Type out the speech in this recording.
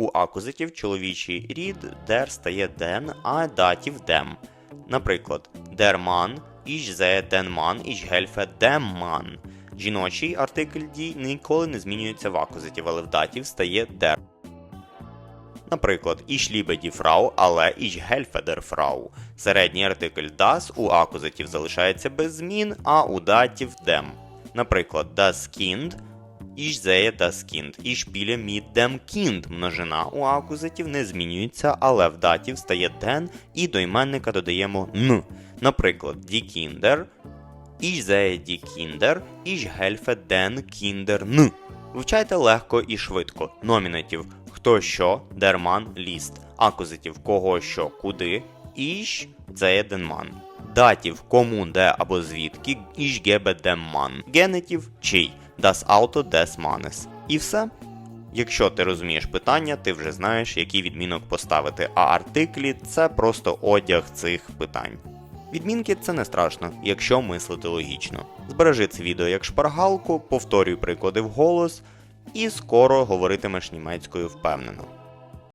У акузатів чоловічий рід der стає den, а датів dem. Наприклад, Mann, ich helfe dem Mann. Жіночий артикль дій ніколи не змінюється в акузатів, але в датів стає der. Наприклад, liebe die Frau, але helfe der Frau. Середній артикль das у акузатів залишається без змін, а у датів dem. Наприклад, das Kind, ich sehe das Kind, ich spiele mit dem Kind. Множина у акузатів не змінюється, але в датів стає den і до іменника додаємо н. Наприклад, die Kinder, ich sehe die ich helfe den Kindern. Вивчайте легко і швидко. Номінатив хто що, дерман, ліст, акузатив кого що, куди, іш це денман. Датів кому, де або звідки, іш гебе демман. Генетів чий, das Auto des Mannes. І все. Якщо ти розумієш питання, ти вже знаєш, який відмінок поставити, а артиклі це просто одяг цих питань. Відмінки це не страшно, якщо мислити логічно. Збережи це відео як шпаргалку, повторюй приклади вголос, і скоро говоритимеш німецькою впевнено.